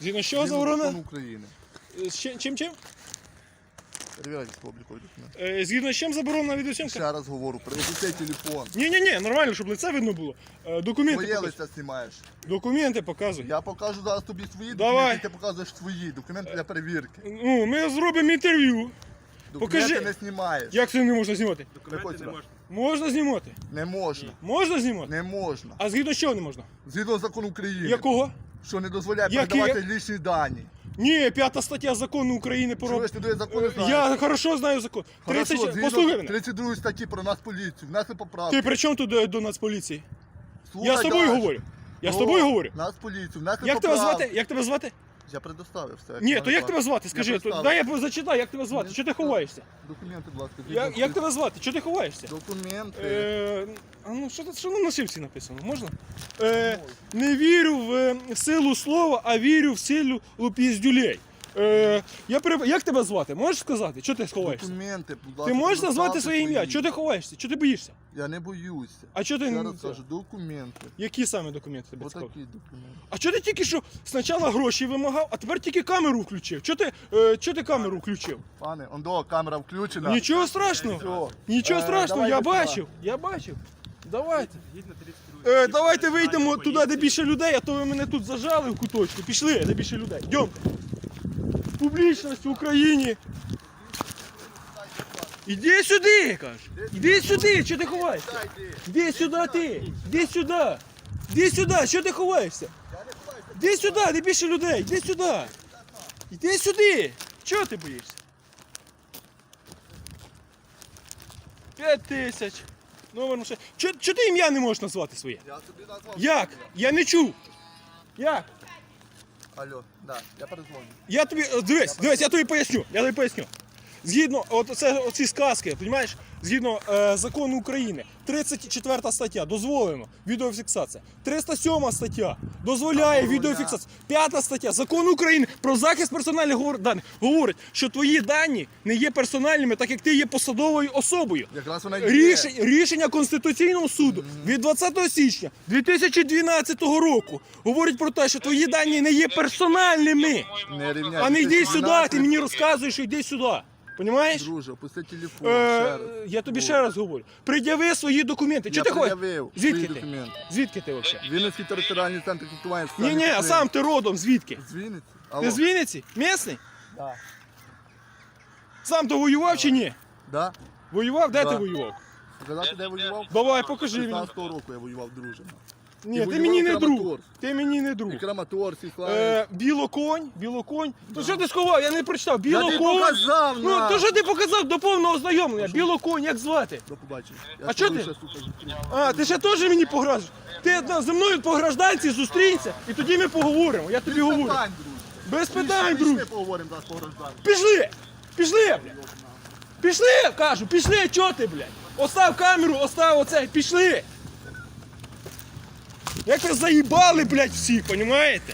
Згідно з чого Згідно заборонено? закону України. З чим чим? чим? Перевіряйте документи. Е, Згідно з чим заборонена відеосйомка? Ще раз говорю, приведи цей телефон. Ні, ні, ні, нормально, щоб лице видно було. Е, Документи Моє показуй. лице знімаєш. Документи показуй. Я покажу зараз тобі свої Давай. документи, ти показуєш свої документи для перевірки. Ну, ми зробимо інтерв'ю. Документи Покажи. не знімаєш. Як це не можна знімати? Приходь сюди. Можна знімати. Не можна. Можна знімати? Не можна. А згідно з чого не можна? Згідно закону України. Якого? Що не дозволяє Які? передавати лічні дані. Ні, п'ята стаття закону України про. Чуєш, ти до закону Е, знаєш. Я хорошо знаю закон. Хорошо, 30... згідно Послухай мене. 32 статті про нас поліцію. Внесли поправки. Ти при чому тут до, до Нацполіції? Слухай Я з тобою говорю. Я з тобою говорю. Нас поліцію. Внесли Як тебе звати? Як тебе звати? Я предоставив все. Ні, то як тебе звати? Скажи, то, дай я зачитаю, як тебе звати? Чого ти ховаєшся? Документи, будь ласка. Як, як тебе звати? Чого ти ховаєшся? Документи. Е, а ну що що на нашивці написано? Можна? Е, не вірю в е, силу слова, а вірю в силу піздюлей. Е, я переб... Як тебе звати? Можеш сказати? Чого ти ховаєшся? Документи, будь Ти можеш назвати своє ім'я? Чого ти ховаєшся? Чого ти боїшся? Я не боюся. А чого ти не раз кажу, документи. Які саме документи тебе цікавлять? Отакі документи. А чого ти тільки що спочатку гроші вимагав, а тепер тільки камеру включив? Чого ти, е, чого ти камеру включив? Пане, ондо, камера включена. Нічого страшного. Все. Нічого Е, страшного, давайте я сюди. бачив. Я бачив. Давайте. Е, давайте вийдемо туди, де більше людей, а то ви мене тут зажали в куточку. Пішли, де більше людей. Йдемте. Публічність в Україні. Іди сюди, я кажу. Іди сюди, що ти ховаєшся? Іди сюди ти. Іди сюди. Іди сюди, що ти ховаєшся? Іди сюди, де більше людей. Іди сюди. Іди сюди. Чого ти боїшся? П'ять тисяч. Номер машини. Чого ти ім'я не можеш назвати своє? Я тобі назвав. Як? Я не чув. Як? Алло, да, я перезвоню. Я тобі. Дивись, дивись, я тобі поясню. Я тобі поясню. Згідно, от це оці сказки, розумієш, згідно е, закону України, 34 стаття дозволено відеофіксація. 307 стаття дозволяє Забороняє. відеофіксацію. 5 стаття закону України про захист персональних даних говорить, що твої дані не є персональними, так як ти є посадовою особою. Якраз вона є. Рішення, рішення Конституційного суду від 20 січня 2012 року говорить про те, що твої дані не є персональними. Не рівняй. А не йди сюди, ти мені розказуєш, що йди сюди. Понімаєш? Друже, опусти телефон. Е, ще раз. я тобі ще раз говорю. Пред'яви свої документи. Я ти хочеш? пред'явив Звідки свої ти? документи. Звідки ти взагалі? Вінницький територіальний центр кредитування. Ні, ні, а сам ти родом, звідки? З Вінниці? Ти Алло. з Вінниці? Місний? Да. Сам ти воював чи ні? Да? Воював? Де Да. ти воював? Сказати, де я воював? Давай, покажи мені. 16 року я воював, друже. Ні, Ти мені не друг. Ти мені не друг. І Краматорськ, і Славянськ. Е, білоконь, білоконь. То що ти сховав? Я не прочитав. Я Білоконь. тобі показав, Ну, то що ти показав до повного ознайомлення? Білоконь, як звати? До побачення. Я А чо ти? ще, сука, зустрінусь. А, ти ще теж мені погрожуєш? Ти на- зі мною по гражданці зустрінься, і тоді ми поговоримо. Я тобі Без говорю. питань, друже. Без питань, друг. поговоримо зараз по гражданам. Пішли! Пішли, блядь! Пішли, кажу, пішли, чого ти, блядь? Остав камеру, остав оце, пішли! Як ви заїбали, блядь, всі, понімаєте?